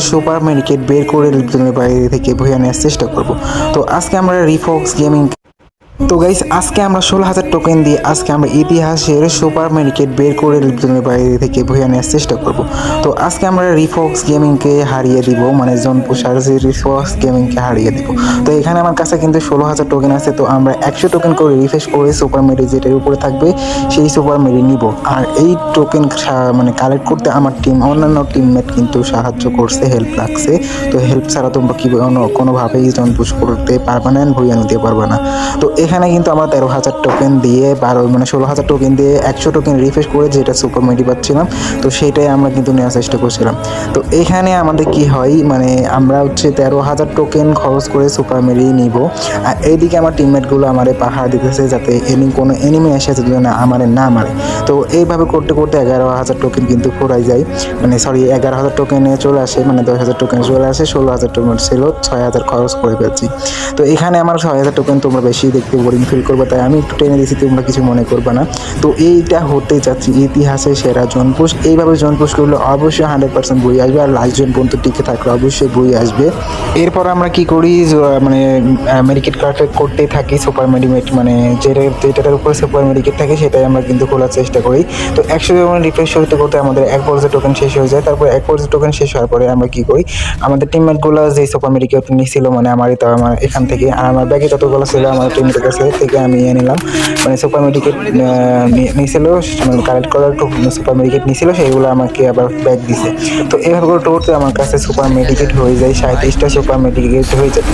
Super মেডিকেট বের করে বাইরে থেকে বয়ে চেষ্টা করব। তো আজকে আমরা রিফক্স গেমিং তো গাইস আজকে আমরা ষোলো হাজার টোকেন দিয়ে আজকে আমরা ইতিহাসের সুপার মেডিকেট বের করে লিপজনের বাইরে থেকে বইয়ে নেওয়ার চেষ্টা করব। তো আজকে আমরা রিফক্স গেমিংকে হারিয়ে দিব মানে জন পুষার যে রিফক্স গেমিংকে হারিয়ে দিব। তো এখানে আমার কাছে কিন্তু ষোলো হাজার টোকেন আছে, তো আমরা একশো টোকেন করে রিফ্রেশ করে সুপার মেডি যেটার উপরে থাকবে, সেই সুপার মেডি নিব। আর এই টোকেন মানে কালেক্ট করতে আমার টিম অন্যান্য টিমমেট কিন্তু সাহায্য করছে হেল্প লাগছে। তো হেল্প ছাড়া তোমরা কি কোনো- কোনোভাবেই জন পুশ করতে পারবে না ভুইয়া নিতে পারবে না। তো এখানে কিন্তু আমরা তেরো হাজার টোকেন দিয়ে বারো মানে ষোলো হাজার টোকেন দিয়ে একশো টোকেন রিফ্রেশ করে যেটা সুপার মেডি পাচ্ছিলাম, তো সেটাই আমরা কিন্তু নেওয়ার চেষ্টা করছিলাম। তো এখানে আমাদের কি হয় মানে আমরা হচ্ছে তেরো হাজার টোকেন খরচ করে সুপার মেডি নিব, আর এইদিকে আমার টিমমেটগুলো আমার পাহাড় দিতেছে যাতে এনি কোনো এনিমি এসে যেন আমারে না মারে। তো এইভাবে করতে করতে এগারো হাজার টোকেন কিন্তু ফুরাই যায় মানে সরি এগারো হাজার টোকেনে চলে আসে মানে দশ হাজার টোকেন চলে আসে, ষোলো হাজার টোকেন ছিল, ছয় হাজার খরচ করে ফেলছি। তো এখানে আমার ছয় হাজার টোকেন তোমরা বেশি দেখতে বোরিং ফিল করবে, তাই আমি একটু টেনে দিয়েছি তোমরা কিছু মনে করবে না। তো এইটা হতে যাচ্ছে ইতিহাসে সেরা জনপুষ। এইভাবে জনপুষ করলে অবশ্যই হান্ড্রেড পার্সেন্ট বই আসবে, আর লাস্ট জন পর্যন্ত টিকে থাকলে অবশ্যই বই আসবে। এরপর আমরা কি করি মানে মেডিকেট কার্ড করতে থাকি সুপার মেডিমেট মানে যেটা, যেটার উপরে সুপার মেডিকেট থাকে, সেটাই আমরা কিন্তু খোলার চেষ্টা করি। তো একশো যখন রিফ্রেশ করতে করতে আমাদের এক পর্যায়ে টোকেন শেষ হয়ে যায়, তারপর এক পর্যায়ে টোকেন শেষ হওয়ার পরে আমরা কি করি, আমাদের টিমমেটগুলো যে সুপার মেডিকেট নিয়েছিল মানে আমার তো আমার এখান থেকে, আর আমার ব্যাগে যতগুলো ছিল আমার টিমমেটের কাছে থেকে আমি নিয়ে নিলাম। মানে সুপার মেডিকেট নিয়েছিল মানে কালেক্ট করার সুপার মেডিকেট নিয়েছিল, সেইগুলো আমাকে আবার ব্যাগ দিছে। তো এইভাবে করতে করতে আমার কাছে সুপার মেডিকেট হয়ে যায় সাঁত্রিশটা সুপার মেডিকেট হয়ে যায়।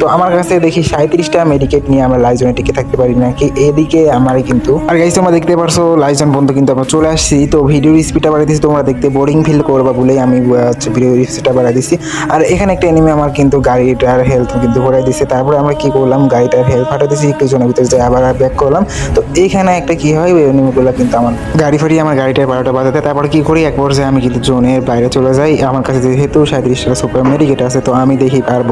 তো আমার কাছে দেখি সাঁত্রিশটা মেডিকেট নিয়ে আমরা লাইজনে টিকে থাকতে পারি না, কি এদিকে আমার কিন্তু আর গাইজ তোমরা দেখতে পারছ, লাইজন বন্ধু কিন্তু আমরা চলে আসছি। তো ভিডিওর স্পিডটা বাড়িয়ে দিচ্ছি তোমরা দেখতে বোরিং ফিল করবা বলেই আমি ভিডিওর স্পিডটা বাড়িয়ে দিচ্ছি আর এখানে একটা এনিমি আমার কিন্তু গাড়িটার হেলথ কিন্তু ভরাই দিচ্ছে তারপরে আমরা কি করলাম, গাড়িটার হেলথ ফাটা দিচ্ছি জনের ভিতরে যাই, আবার ব্যাক করলাম। তো এইখানে একটা কি হয়, ওই এনিমিগুলো কিন্তু আমার গাড়ি ফাড়িয়ে আমার গাড়িটার বারোটা বাজাতে তারপর কি করি এক পর্যায়ে আমি কিন্তু জোনের বাইরে চলে যাই। আমার কাছে যেহেতু সাঁত্রিশটা সুপার মেডিকেট আছে, তো আমি দেখি পারব।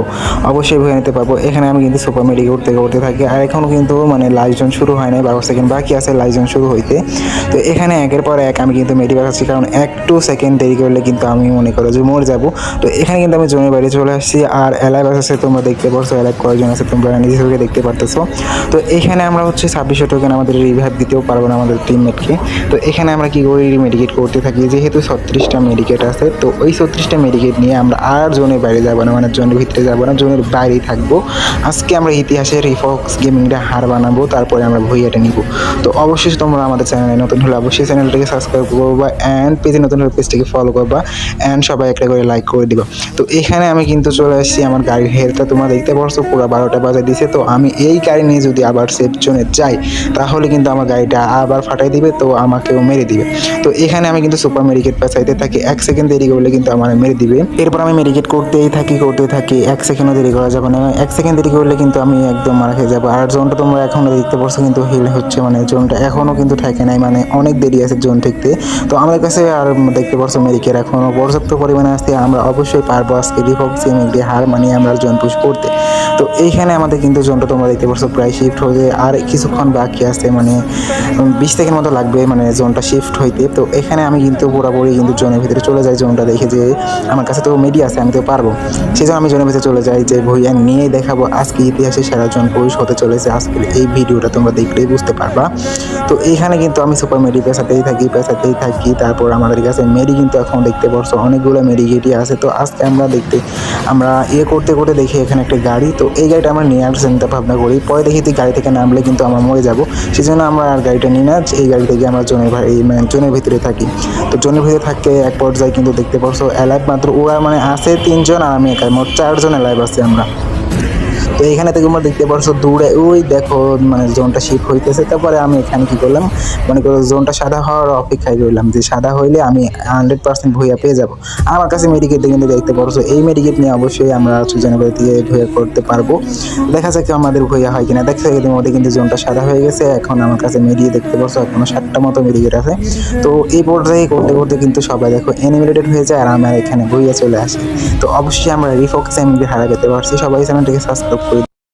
অবশ্যই ভয় নিতে পারব। এখানে আমি কিন্তু সুপার মেডিকেট উঠতে উঠতে থাকি। আর এখনও কিন্তু মানে লাইজন শুরু হয় নাই, বারো সেকেন্ড বাকি আছে লাইজন শুরু হইতে। তো এখানে একের পর এক আমি কিন্তু মেডি বাঁচাচ্ছি কারণ একটু সেকেন্ড দেরি করলে কিন্তু আমি মনে করো যে মরে যাব। তো এখানে কিন্তু আমি জোনের বাইরে চলে আসছি। আর এলাইভ আছে, তোমরা দেখতে পারছ এলাইভ কয়েকজন আছে, তোমরা নিজে থেকে দেখতে পারতেছো। তো এখানে আমরা হচ্ছে ছাব্বিশশো টোকেন আমাদের রিভাইভ দিতেও পারব না আমাদের টিমমেটকে তো এখানে আমরা কি করি? মেডিকেট করতে থাকি। যেহেতু ছত্রিশটা মেডিকেট আছে, তো ওই ছত্রিশটা মেডিকেট নিয়ে আমরা আর জোনের বাইরে যাব না মানে জোনের ভিতরে যাব না জোনের বাইরেই থাকব। আজকে আমরা ইতিহাসের রিফক্স গেমিংটা হার বানাবো, তারপরে আমরা ভুইয়াটা নিব। তো অবশ্যই তোমরা আমাদের চ্যানেলে নতুন হলে অবশ্যই চ্যানেলটাকে সাবস্ক্রাইব করবা অ্যান্ড পেজে নতুন হলে পেজটাকে ফলো করবা অ্যান্ড সবাই একটা করে লাইক করে দিবা। তো এখানে আমি কিন্তু চলে আসছি আমার গাড়ির হেলথটা তোমরা দেখতে পারছ, পুরো বারোটা বাজে দিছে। তো আমি এই গাড়ি নিয়ে যদি আবার সেফ জোনে যাই, তাহলে কিন্তু আমার গাড়িটা আবার ফাটাই দিবে, তো আমাকেও মেরে দিবে। তো এখানে আমি কিন্তু সুপার মেডিকেট পেঁচাইতে থাকি, এক সেকেন্ড দেরি করলে কিন্তু আমার মেরে দিবে। এরপর আমি মেডিকেট করতেই থাকি, করতে থাকি, এক সেকেন্ডও দেরি করা যাবে না। এক সেকেন্ড দেরি করলে কিন্তু আমি একদম মারা খেয়ে যাব। আর জোনটা তোমরা এখনও দেখতে পারছ, কিন্তু হিল হচ্ছে মানে জোনটা এখনও কিন্তু থাকে নাই মানে অনেক দেরি আছে জোন ঠিকতে। তো আমাদের কাছে আর দেখতে পারছ মেডিকেট এখনও পর্যাপ্ত পরিমাণে আসতে আমরা অবশ্যই পারব আজকে রিফক্সি মেঘটি হার মানিয়ে আমরা জোন পুশ করতে। তো এইখানে আমাদের কিন্তু জোনটা তোমরা দেখতে পারছ, প্রায় শিফট হয়ে যায়। আর কিছুক্ষণ বাকি আছে মানে বিশ সেকেন্ড মতো লাগবে মানে জোনটা শিফট হইতে। তো এখানে আমি কিন্তু পুরোপুরি কিন্তু জোনের ভিতরে চলে যাই, জোনটা দেখে যে আমার কাছে তো মিডিয়া আছে, আমি তো পারব। সেই জন্য আমি জোনের ভিতরে চলে যাই, যে ভইয়া নিয়ে দেখাবো আজকে ইতিহাসে সেরা জন পুরুষ হতে চলেছে আজকের এই ভিডিওটা তোমরা দেখলেই বুঝতে পারবা। তো এইখানে কিন্তু আমি সুপার মেডি পেশাতেই থাকি পেশাতেই থাকি, তারপর আমাদের কাছে মেডি কিন্তু এখন দেখতে পারছ, অনেকগুলো মেডিকেটই আছে। তো আজকে আমরা দেখতে, আমরা ইয়ে করতে করতে দেখি এখানে একটা গাড়ি। তো এই গাড়িটা আমরা নিয়ে আসতে চিন্তা ভাবনা করি। পরে দেখি গাড়ি থেকে নামলে কিন্তু আমরা মরে যাব। সেই জন্য আমরা আর গাড়িটা নিই না, এই গাড়ি থেকে আমরা জোনের এই মানে জোনের ভিতরে থাকি। তো জোনের ভিতরে থাকতে এক পর্যায়ে কিন্তু দেখতে পারছ অ্যালাইভ মাত্র ওরা মানে আছে তিনজন আর আমি একা মোট চারজন লাইভ আছি আমরা। তো এখানে থেকে তোমরা দেখতে পারছ দূরে, ওই দেখো মানে জোনটা শিফট হইতেছে। তারপরে আমি এখানে কি করলাম? মনে করো জোনটা সাদা হওয়ার অপেক্ষায় রইলাম যে সাদা হইলে আমি হান্ড্রেড পার্সেন্ট ভুইয়া পেয়ে যাব। আমার কাছে মেডিকেট কিন্তু দেখতে পারছ, এই মেডিকেট নিয়ে অবশ্যই আমরা বাড়ি থেকে ভুইয়া করতে পারব। দেখা যাক আমাদের ভুইয়া হয় কিনা। দেখা যাক মধ্যে কিন্তু জোনটা সাদা হয়ে গেছে, এখন আমার কাছে মেডিয়ে দেখতে পারছ, এখনও সাতটা মতো মেডিকেট আছে। তো এই পর্যায়ে করতে করতে কিন্তু সবাই দেখো এনিমেটেড হয়ে যায় আর আমার এখানে ভুইয়া চলে আসে। তো অবশ্যই আমরা রিফোকাস এমনি হারা পেতে পারছি। সবাই চ্যানেলটিকে সাবস্ক্রাইব করে